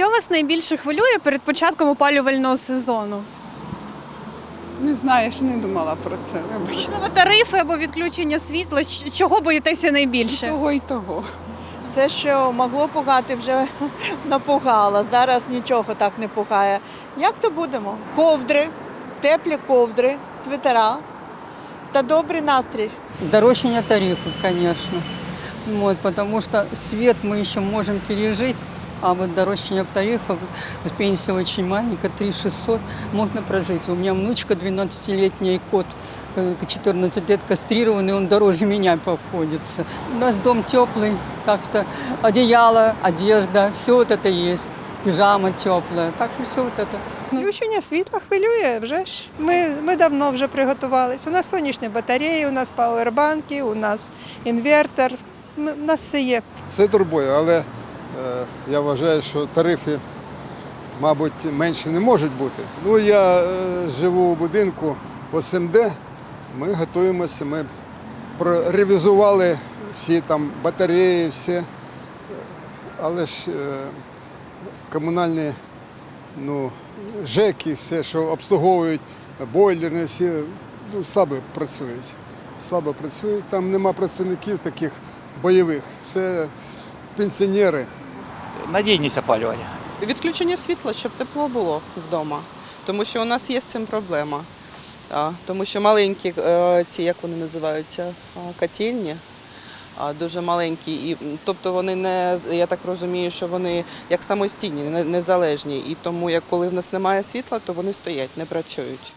Що вас найбільше хвилює перед початком опалювального сезону? Не знаю, я ще не думала про це. Вибачте. Можливо, тарифи або відключення світла. Ч- Чого боїтеся найбільше? Того і того. Все, що могло пугати, вже напугало. Зараз нічого так не пугає. Як то будемо? Ковдри, теплі ковдри, свитера та добрий настрій. Дорожчання тарифов, конечно. Вот, потому что свет мы еще можем пережить, а вот дорожчання тарифов, пенсия очень маленькая, 3 600, можно прожить. У меня внучка 12-летняя, кот э, 14 лет кастрированный, он дороже меня обходится. У нас дом теплый, так что одеяло, одежда, все вот это есть. Пижама теплая, так что все вот это. Включення світла хвилює вже ж. Ми, ми давно вже приготувались. У нас сонячні батареї, у нас пауербанки, у нас інвертор. Ми- У нас все є. Це турбує, але е, я вважаю, що тарифи, мабуть, менше не можуть бути. Ну, я е, живу у будинку в СМД, ми готуємося, ми проревізували всі там батареї, все. Е, Але ж е, комунальні ну, ЖЕКи, все, що обслуговують бойлерні, всі ну, слабо працюють. Слабо працюють. Там нема працівників таких бойових. Це пенсіонери. Надійність опалювання. Відключення світла, щоб тепло було вдома, тому що у нас є з цим проблема. А, тому що маленькі е, ці, як вони називаються, котельні, дуже маленькі. І, тобто вони не, я так розумію, що вони як самостійні, незалежні. І тому, як коли в нас немає світла, то вони стоять, не працюють.